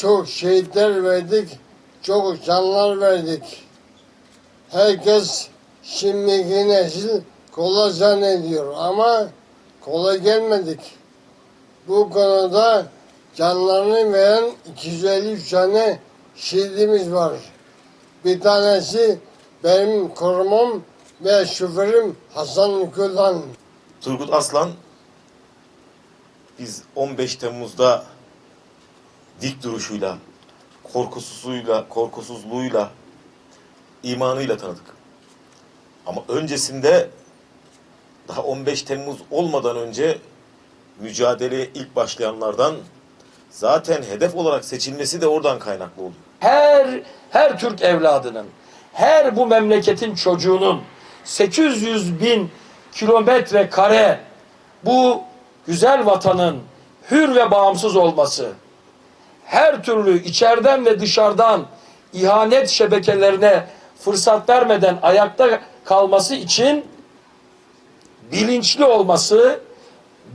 çok şehitler verdik, çok canlar verdik. Herkes şimdiki nesil kolay zannediyor ama kolay gelmedik. Bu konuda canlarını veren 253 tane şehidimiz var. Bir tanesi benim korumam ve şoförüm Hasan Gülhan. Turgut Aslan biz 15 Temmuz'da dik duruşuyla, korkusuzluğuyla, korkusuzluğuyla, imanıyla tanıdık. Ama öncesinde daha 15 Temmuz olmadan önce mücadeleye ilk başlayanlardan zaten hedef olarak seçilmesi de oradan kaynaklı oluyor. her her Türk evladının, her bu memleketin çocuğunun 800 bin kilometre kare bu güzel vatanın hür ve bağımsız olması, her türlü içeriden ve dışarıdan ihanet şebekelerine fırsat vermeden ayakta kalması için bilinçli olması,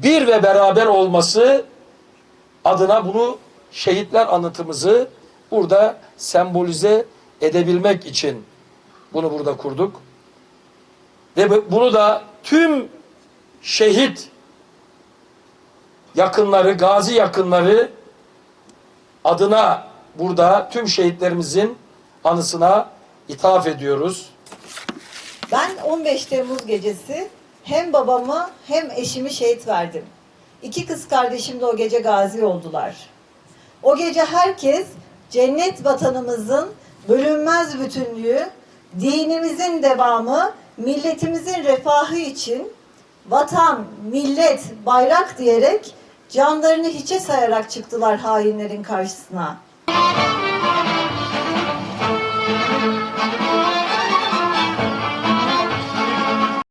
bir ve beraber olması adına bunu şehitler anıtımızı burada sembolize edebilmek için bunu burada kurduk. Ve bu- bunu da tüm şehit yakınları, gazi yakınları adına burada tüm şehitlerimizin anısına ithaf ediyoruz. Ben 15 Temmuz gecesi hem babamı hem eşimi şehit verdim. İki kız kardeşim de o gece gazi oldular. O gece herkes cennet vatanımızın bölünmez bütünlüğü, dinimizin devamı, milletimizin refahı için vatan, millet, bayrak diyerek canlarını hiçe sayarak çıktılar hainlerin karşısına.